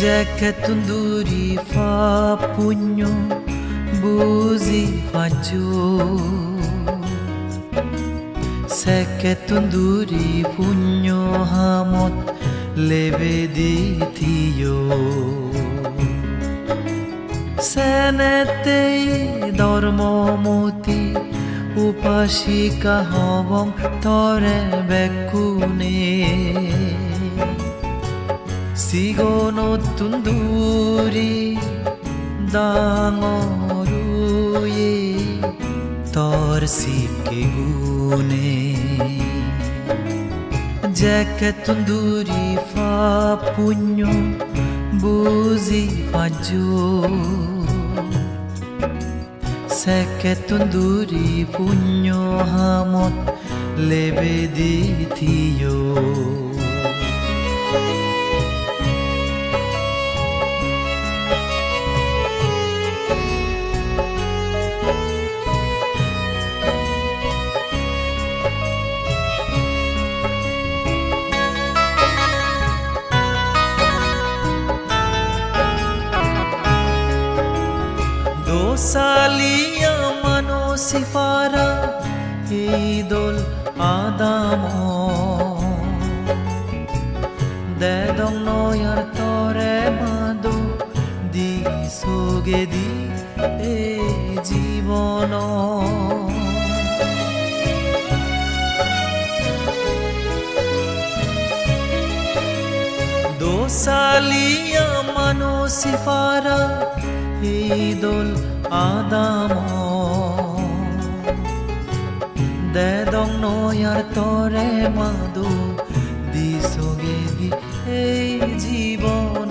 Jeketunduri fa punyo buzi fajo Seketunduri punyo hamot lebe dithiyo Senetei ধর্মমতি উপাসিকা হবং তরে বেকুনে সিগনতুন দূরি ডাঙৰুয়ে তৰ চিকে গুনে জেকেতুন দূৰি ফা পুণ্য বুজি পাজো সেকেতুন দূৰি পুণ্য লেবে দিথিয় দোসালিয়া মানসিফারা ঈদুল আদাম। দেদং নয়ার তরে মাদো, দি সোগে দি এ জীবন। দোসালিয়া মানসিফারা ঈদুল আদাম দেদং নয়ার তরে মাদু দিছগে দি এই জীবন।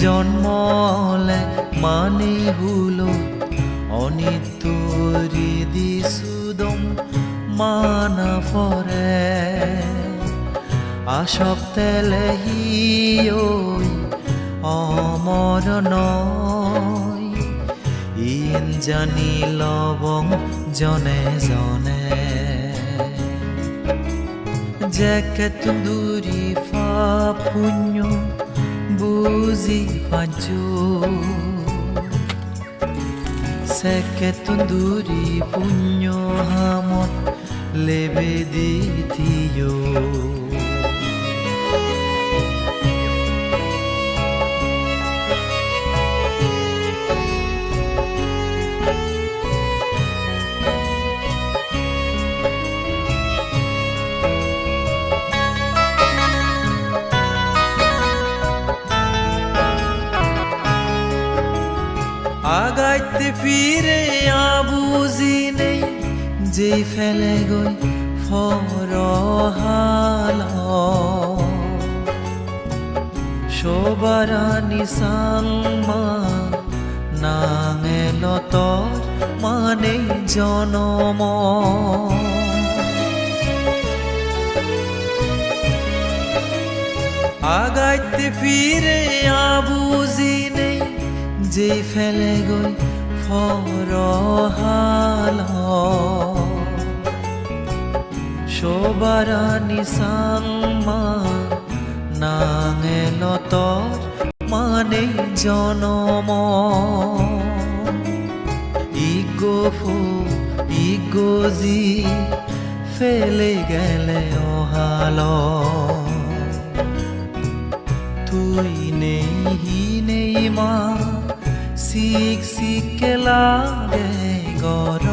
জন্মলে মানে হুলো অনিত্য হৃদি মানা ফরে আসক্তেলে হিয়ই অমর নয় লবং জনে জনে। জেকেত দূরি ফা পুণ্য বুজি পাজো সেকেত দূরি পুণ্য হামত লেবে দিথিয় ফিরে আবুজি নেই যেই ফেলে গই ফরহাল। শোবারানি সাংমা নাঙে লতর মানে জনম। আগাইতে ফিরে আবুজি নেই যে ফেলে গই ফরহাল শোবারানি সাংমা নাঙে লতর মানে জনম। ইগো ফো, ইগো জি, ফেলে গেলে অহাল। তুই নেই নেই মা শিকে লাগে গর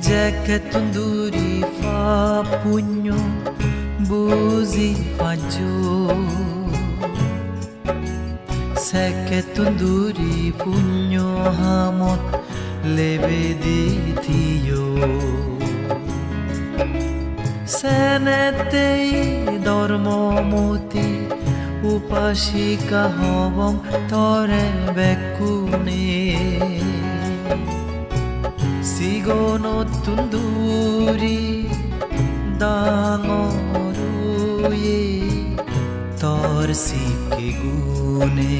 জেকে তুন্দুরি ফা পুণ্য বুজি পাজো সেকে তুন্দুরি, পুণ্য হামত লেবে দিথিয় সেনেতেই ধর্মমতি উপাসিকা হবং তরে বেকুনে। সিগনতুন দূরি ডাঙৰুয়ে তৰ চিকে গুনে।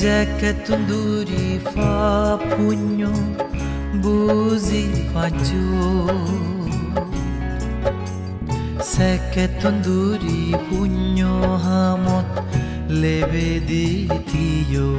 জেকেতুন দূৰি ফা পুণ্য বুজি পাজো säketunduri punyo hamot lebe di tiyo